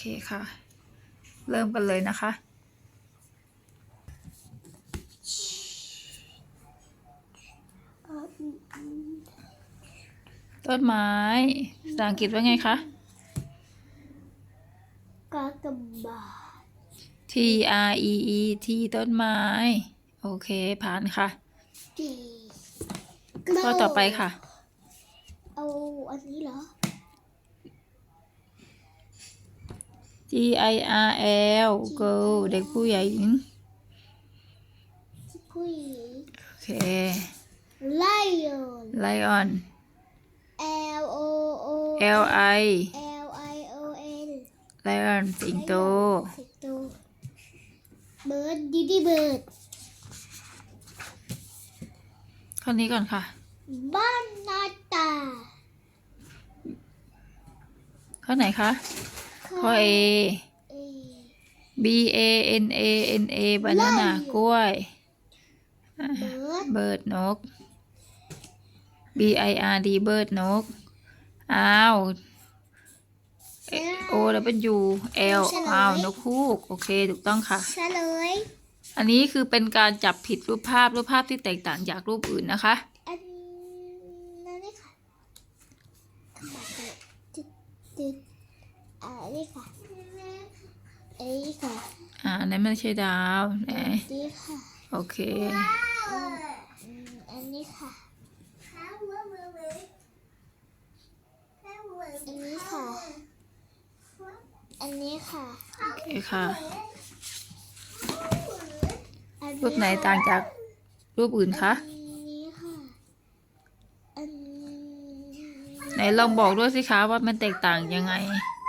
เคค่ะ เริ่มกันเลยนะคะ ต้นไม้ภาษาอังกฤษว่าไงคะกากบาท T R E E T ต้นไม้ โอเค ผ่านค่ะดีข้อต่อไปค่ะ เอาอันนี้เหรอ G I R L girl เด็กผู้ใหญ่หญิงผู้หญิงโอเค lion lion L O O L I L I O N lion สิงโต สิงโตเบิร์ดดิดี้เบิร์ดข้อนี้ก่อนค่ะ บ้านนาตาข้อไหนคะ ข้อ A เอ B A N A N A banana กล้วยเบิร์ดเบิร์ดนก B I R D เบิร์ดนก อ้าว O W L อ้าว นกฮูก โอเค ถูกต้องค่ะ เฉลย อันนี้คือเป็นการจับผิดรูปภาพ รูปภาพที่แตกต่างจากรูปอื่นนะคะ อันนั้นนี่ค่ะติดติด อันนี้ค่ะอันนี้ค่ะอ่าอันนั้นไม่ใช่ดาวไหนอันนี้ค่ะโอเค อืมอันนี้ค่ะ อันนี้ค่ะ อันนี้ค่ะโอเคค่ะ อันรูปไหนต่างจากรูปอื่นคะอันนี้ค่ะ อันนี้ ไหนลองบอกด้วยสิคะว่ามันแตกต่างยังไงอันนี้กลมค่ะ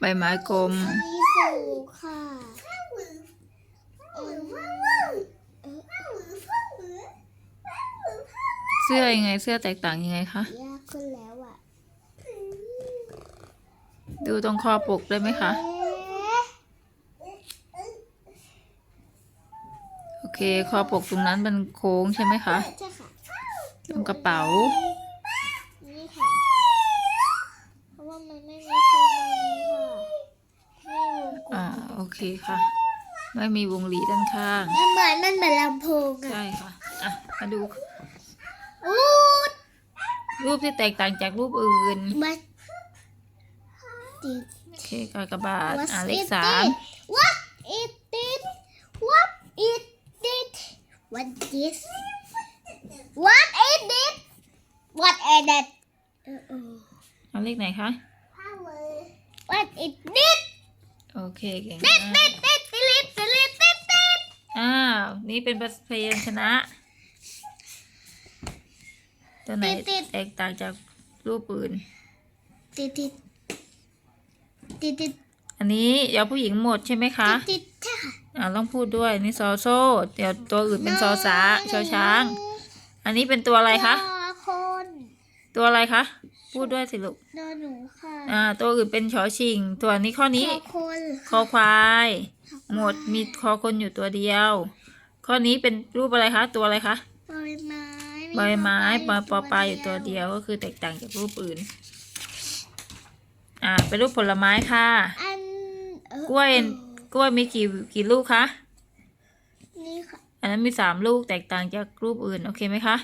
ใบไม้กลมอันนี้สูงค่ะอันเอ่อเสื้อยังไงเสื้อแตกต่างยังไงคะ ยากขึ้นแล้วอะดูตรงคอปกได้ไหมคะเอ๊ะโอเค คอปกตรงนั้นมันโค้งใช่ไหมคะ ใช่ค่ะ ตรงกระเป๋า นี่ค่ะ เพราะว่ามันไม่มีโครงค่ะไม่วงกล อ่าม โอ เคค่ะ ไม่มีวงหลีด้านข้าง มันเหมือนมันเหมือนลำโพงอะใช่ค่ะ อะ มาดู อูดรูปที่แตกต่างจากรูปอื่น มาติด โอเคกากบาท What's อ่าเลข it สาม did? What it did? What it did? What this? What it did? What it did? Uh-oh. เอาเลขไหนคะ What it did? โอเคเก่ง Did มาก did did delete delete did did อ้าว นี่เป็นพยัญชนะ ตัวไหนติดๆแตกต่างจากรูปอื่น did did did did อันนี้เดี๋ยวผู้หญิงหมดใช่ไหมคะ did did ใช่ค่ะอ่าต้องพูดด้วย นี่ซอโซ่ เดี๋ยวตัวอื่นเป็นซอสาชอช้าง อันนี้เป็นตัวอะไรคะนอคน ตัวอะไรคะ พูดด้วยสิลูกนอหนูค่ะอ่า ตัวอื่นเป็นชอชิง ตัวนี้ข้อนี้นอคนคอควาย หมดมีคอคนอยู่ตัวเดียว ข้อนี้เป็นรูปอะไรคะ ตัวอะไรคะใบไม้ใบไม้ปปออปอปลาอยู่ตัวเดียวก็คือแตกต่างจากรูปอื่น อ่า เป็นรูปผลไม้ค่ะ อันเอ่อกล้วย กล้วยมีกี่กี่ลูกคะ นี่ค่ะ อันนั้นมีสามลูกแตกต่างจากรูปอื่น โอเคไหมคะ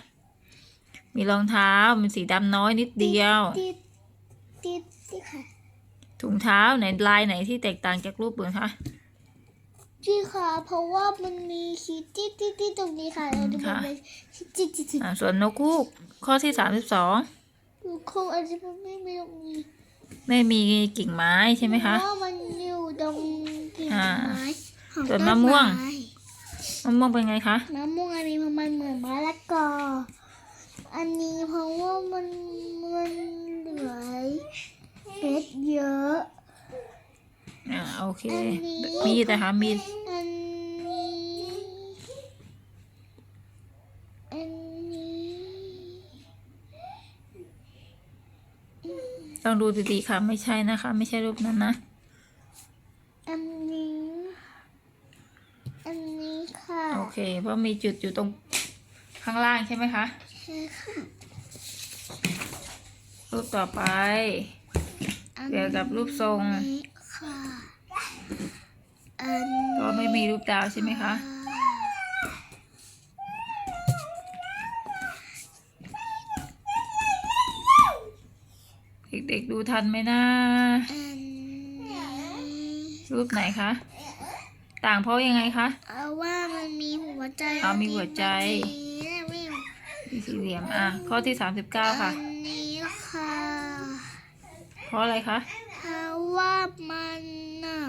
มีรองเท้ามีสีดำน้อยนิดเดียว ติดติดติดค่ะถุงเท้าไหนลายไหนที่แตกต่างจากรูปอื่นคะพี่ค่ะเพราะว่ามันมีขีดติดติดติดตรงนี้ค่ะแล้วดูมันเป็นติดติดติดอ่าส่วนนกคูกข้อที่สามสิบสองดูโค้งอันนี้มันไม่มีตรงนี้ไม่มีกิ่งไม้ใช่ไหมคะเพราว่ามันอยู่ตรงกิ่งไม้ของส่วนต้มะม่วงมะม่วงเป็นไงคะมะม่วงอันนี้มันเหมือนมะละกอ อันนี้เพราะว่ามันมันเหลือเม็ดเยอะ อ่าโอเคอันนี้มีดนะคะมีดอันนี้ อันนี้ ต้องดูดีๆค่ะ ไม่ใช่นะคะ ไม่ใช่รูปนั้นนะ อันนี้ อันนี้ค่ะ โอเค เพราะมีจุดอยู่ตรงข้างล่างใช่ไหมคะ ใช่ค่ะรูปต่อไปอันเกี่ยวกับรูปทรงนี้ค่ะอันก็ไม่มีรูปดาวใช่ไหมคะเด็กๆดูทันไหมนะอันนี้รูปไหนคะ ต่างเพราะยังไงคะ เอาว่ามันมีหัวใจอ๋อมีหัวใจ อันนี้ไม่มีสี่เหลี่ยมอะข้อที่สามสิบเก้าค่ะ อันนี้ค่ะ เพราะอะไรคะเพราะว่ามันน่ะ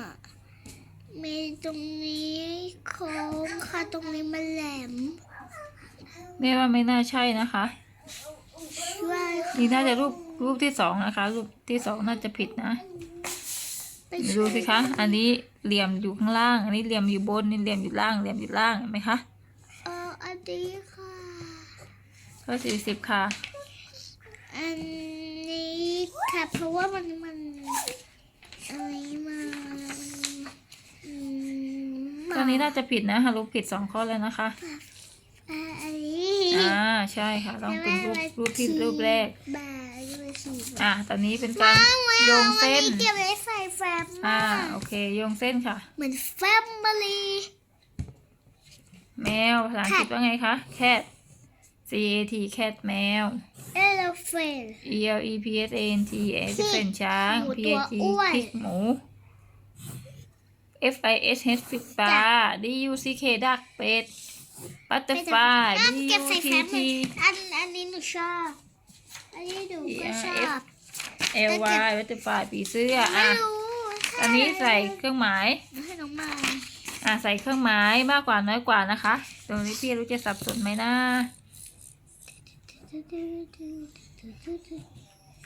มีตรงนี้โค้งค่ะตรงนี้มันแหลมแม่ว่าไม่น่าใช่นะคะ ช่วยค่ะนี่น่าจะรูปรูปที่สองนะคะ รูปที่สองน่าจะผิดนะ ไปดูสิคะ อันนี้เหลี่ยมอยู่ข้างล่าง อันนี้เหลี่ยมอยู่บน นี่เหลี่ยมอยู่ล่าง เหลี่ยมอยู่ล่างเห็นไหมคะ เอออันนี้ ค่ะข้อสี่สิบค่ะ อันนี้ค่ะ เพราะว่ามันมันอะไรมามันอืมตอนนี้น่าจะผิดนะฮะรูปผิดสองข้อแล้วนะคะอ่าอันนี้อ่าใช่ค่ะต้องเป็นรูปรูปที่รูปแรกบาร์เลยสิอะตอนนี้เป็นการโยงเส้นเก็บไว้ใส่แฟมอ่ามากโอเคโยงเส้นค่ะ เหมือนแฟมิลี่แมวภาษาอังกฤษว่าไงคะ cat c a t cat แมวเอลเฟน e l e p s a n t a เป็นช้างหมู p ตัว a g อ้วนพริกหมู f i s h ปิดปลา d u c k ดักเป็ด butterfly อะ d เก็บ u ใส่ t แฟม t อันอันนี้หนูชอบอันนี้หนูก็ชอบ l y butterfly ปีเสื้อไม่อะรู้อันนี้ใส่เครื่องหมายให้น้องมาอะใส่เครื่องหมายมากกว่าน้อยกว่านะคะ ตรงนี้พี่รู้จะสับสนไหมนะ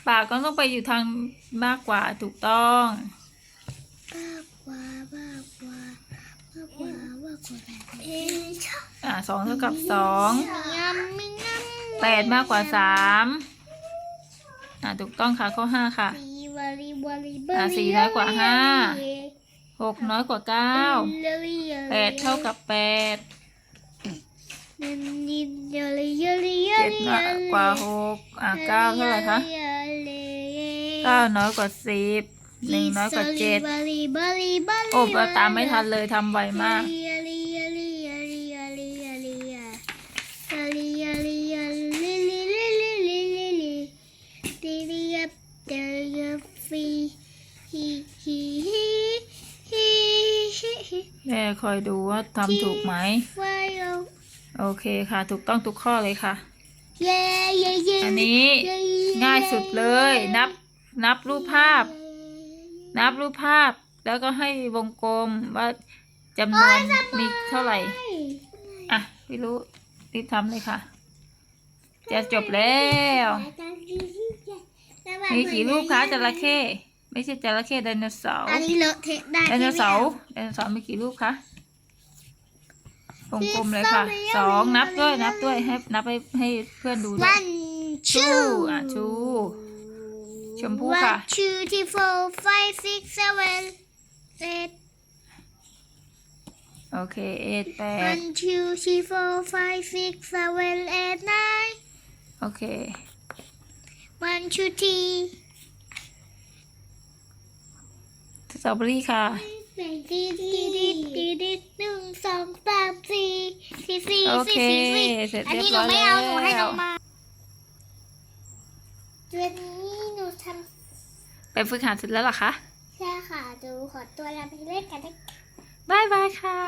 ปากก็ต้องไปอยู่ทางมากกว่าถูกต้องบ้ากว่าบ้ากว่าบ้ากว่าบ้ากว่าแบบนี้ชอบอะสองเท่ากับสองยำไม่ยำแปดมากกว่าสามอะถูกต้องค่ะข้อห้าค่ะสี่วาลีวาลีอะสี่น้อยกว่าห้าหกน้อยกว่าเก้าแปดเท่ากับแปด เจ็ดน้อยกว่าหกอะเก้าเท่าไหร่คะเก้าน้อยกว่าสิบหนึ่งน้อยกว่าเจ็ดโอ้เราตามไม่ทันเลยทำไวมากแม่คอยดูว่าทำถูกไหม โอเคค่ะ ถูกต้องทุกข้อเลยค่ะ เย่เย่เย่อันนี้ง่ายสุดเลย นับนับรูปภาพ นับรูปภาพ แล้วก็ให้วงกลมว่าจำนวนมีเท่าไหร่ อะไม่รู้รีบทำเลยค่ะ จะจบแล้วมีกี่รูปคะจระเข้ไม่ใช่จระเข้ไดโนเสาร์อันนี้เลอะเทะได้ไดโนเสาร์ไดโนเสาร์มีกี่รูปคะ วงกลมเลยค่ะสองนับด้วยนับด้วยให้นับให้ให้เพื่อนดูด้วยวันชูชูอะชูชมพู่ค่ะ One, two, three, four, five, six, seven, eight. โอเคเอ็ดแปด One, two, three, four, five, six, seven, eight, nine. โอเค One, two, three. สตรอเบอรี่ค่ะดิดดิด โอเคสี่สี่สี่เสร็จอันเรียนี้บหนูร้อยไม่เอาหนูให้แล้น้อวงมาตัวนี้หนูทไปฝึกหัดเสร็จแล้วเหรอคะำใช่ค่ะดูขอตัวลาไปเล่นกันนะ บายบายค่ะ